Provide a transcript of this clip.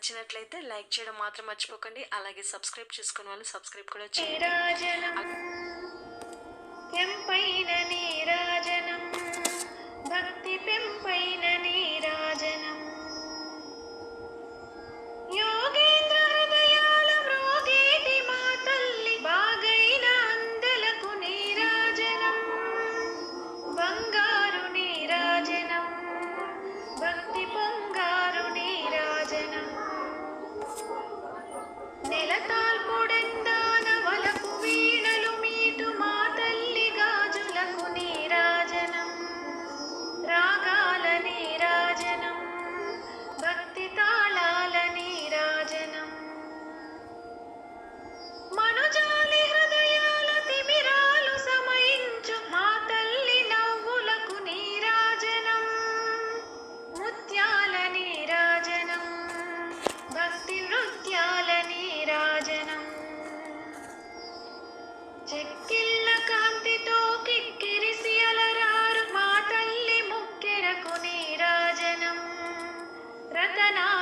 నచ్చినట్లయితే లైక్ చేయడం మాత్రం మర్చిపోకండి. అలాగే సబ్స్క్రైబ్ చేసుకునే వాళ్ళు సబ్స్క్రైబ్ కూడా చేయండి. ಸಜ್ಜನಾ